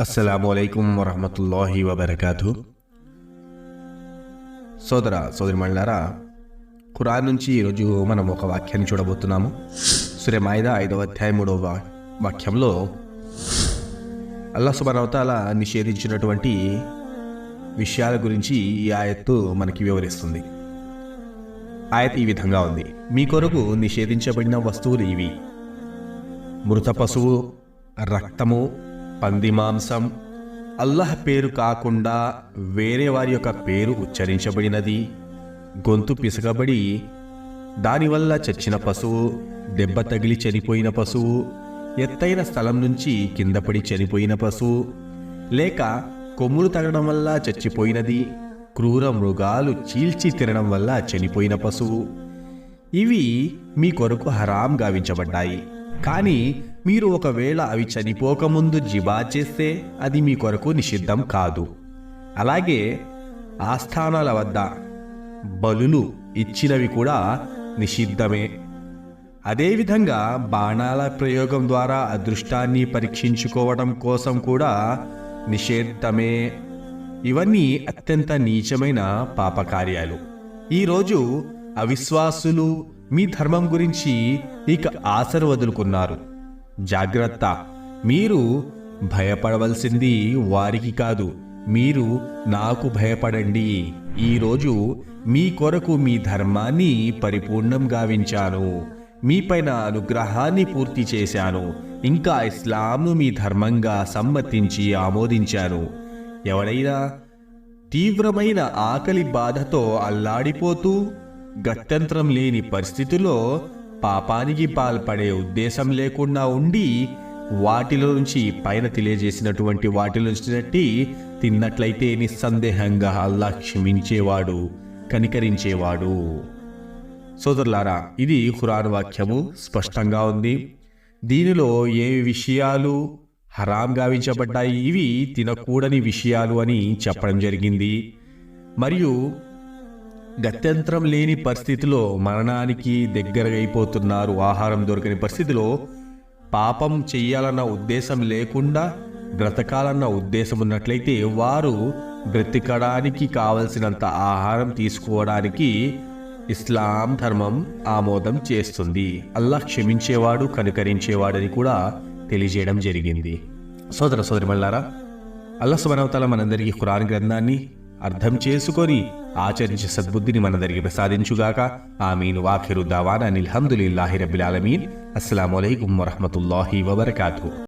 అస్సలాము అలైకుం వరహమతుల్లాహి వబర్కాతు సోదర సోదరి మండలారా ఖురాన్ నుంచి ఈరోజు మనం ఒక వాక్యాన్ని చూడబోతున్నాము. సురే మాయిదా ఐదవ అధ్యాయం మూడవ వాక్యంలో అల్లా సుబానవతాల నిషేధించినటువంటి విషయాల గురించి ఈ ఆయత్తు మనకి వివరిస్తుంది. ఆయత్ ఈ విధంగా ఉంది. మీ కొరకు నిషేధించబడిన వస్తువులు ఇవి. మృత పశువు రక్తము పంది మాంసం. అల్లాహ్ పేరు కాకుండా వేరే వారి యొక్క పేరు ఉచ్చరించబడినది. గొంతు పిసగబడి దానివల్ల చచ్చిన పశువు దెబ్బ తగిలి చనిపోయిన పశువు ఎత్తైన స్థలం నుంచి కిందపడి చనిపోయిన పశువు లేక కొమ్ములు తగడం వల్ల చచ్చిపోయినది క్రూర మృగాలు చీల్చి తినడం వల్ల చనిపోయిన పశువు. ఇవి మీ కొరకు హరాం గావించబడ్డాయి. కానీ మీరు ఒకవేళ అవి చనిపోకముందు జిబా చేస్తే అది మీ కొరకు నిషిద్ధం కాదు. అలాగే ఆస్థానాల వద్ద బలులు ఇచ్చినవి కూడా నిషిద్ధమే. అదేవిధంగా బాణాల ప్రయోగం ద్వారా అదృష్టాన్ని పరీక్షించుకోవడం కోసం కూడా నిషేధమే ఇవన్నీ అత్యంత నీచమైన పాపకార్యాలు. ఈరోజు అవిశ్వాసులు మీ ధర్మం గురించి ఇక ఆశలు వదులుకున్నారు. జాగ్రత్త. మీరు భయపడవలసింది వారికి కాదు. మీరు నాకు భయపడండి. ఈరోజు మీ కొరకు మీ ధర్మాన్ని పరిపూర్ణం గావించాను. మీపైన అనుగ్రహాన్ని పూర్తి చేశాను. ఇంకా ఇస్లాంను మీ ధర్మంగా సమ్మతించి ఆమోదించాను. ఎవడైనా తీవ్రమైన ఆకలి బాధతో అల్లాడిపోతూ గత్యంతరం లేని పరిస్థితిలో పాపానికి పాల్పడే ఉద్దేశం లేకుండా ఉండి వాటిలో నుంచి పైన తెలియజేసినటువంటి వాటిలో నుంచి తిన్నట్లయితే నిస్సందేహంగా అల్లా క్షమించేవాడు కనికరించేవాడు. సోదరులారా ఇది ఖురాన్ వాక్యము. స్పష్టంగా ఉంది. దీనిలో ఏ విషయాలు హరాం గావించబడ్డాయి? ఇవి తినకూడని విషయాలు అని చెప్పడం జరిగింది. మరియు గత్యంతరం లేని పరిస్థితిలో మరణానికి దగ్గరైపోతున్నారు ఆహారం దొరకని పరిస్థితిలో పాపం చెయ్యాలన్న ఉద్దేశం లేకుండా బ్రతకాలన్న ఉద్దేశం ఉన్నట్లయితే వారు బ్రతికడానికి కావలసినంత ఆహారం తీసుకోవడానికి ఇస్లాం ధర్మం ఆమోదం చేస్తుంది. అల్లా క్షమించేవాడు కనుకరించేవాడని కూడా తెలియజేయడం జరిగింది. సోదర సోదరి మల్లారా అల్లా సుబనవతల మనందరికీ ఖురాన్ గ్రంథాన్ని అర్థం చేసుకొని ఆచరించి సద్బుద్ధిని మనందరికీ ప్రసాదించుగాక. ఆమీన్. వాఖిరు దావానా అనిల్ హమ్దులిల్లాహి అస్సలం ఆలమీన్ వరహమతుల్లాహి వబర్కాతు.